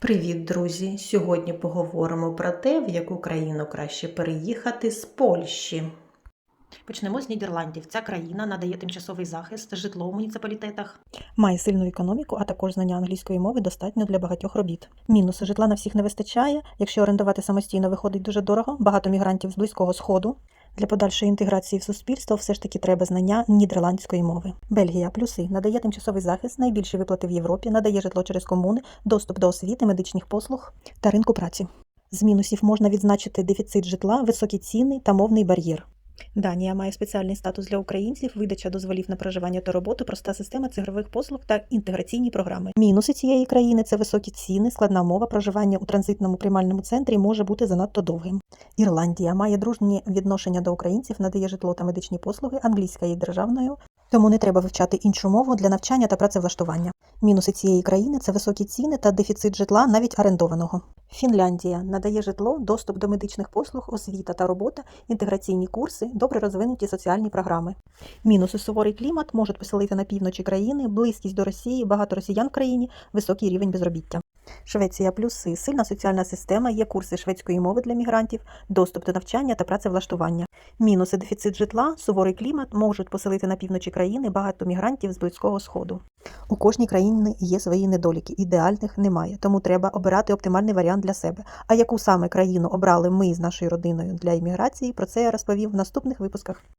Привіт, друзі! Сьогодні поговоримо про те, в яку країну краще переїхати з Польщі. Почнемо з Нідерландів. Ця країна надає тимчасовий захист, житло у муніципалітетах. Має сильну економіку, а також знання англійської мови достатньо для багатьох робіт. Мінуси житла на всіх не вистачає. Якщо орендувати самостійно виходить дуже дорого, багато мігрантів з близького сходу. Для подальшої інтеграції в суспільство все ж таки треба знання нідерландської мови. Бельгія плюси надає тимчасовий захист, найбільші виплати в Європі, надає житло через комуни, доступ до освіти, медичних послуг та ринку праці. З мінусів можна відзначити дефіцит житла, високі ціни та мовний бар'єр. Данія має спеціальний статус для українців, видача дозволів на проживання та роботу, проста система цифрових послуг та інтеграційні програми. Мінуси цієї країни це високі ціни, складна мова, проживання у транзитному приймальному центрі може бути занадто довгим. Ірландія має дружні відношення до українців, надає житло та медичні послуги, англійська є державною, тому не треба вивчати іншу мову для навчання та працевлаштування. Мінуси цієї країни це високі ціни та дефіцит житла, навіть орендованого. Фінляндія надає житло, доступ до медичних послуг, освіта та робота, інтеграційні курси, добре розвинуті соціальні програми. Мінуси суворий клімат можуть поселити на півночі країни, близькість до Росії, багато росіян в країні, високий рівень безробіття. Швеція плюси, сильна соціальна система, є курси шведської мови для мігрантів, доступ до навчання та працевлаштування. Мінуси дефіцит житла, суворий клімат можуть поселити на півночі країни багато мігрантів з близького сходу. У кожній країні є свої недоліки, ідеальних немає, тому треба обирати оптимальний варіант для себе. А яку саме країну обрали ми з нашою родиною для імміграції, про це я розповів в наступних випусках.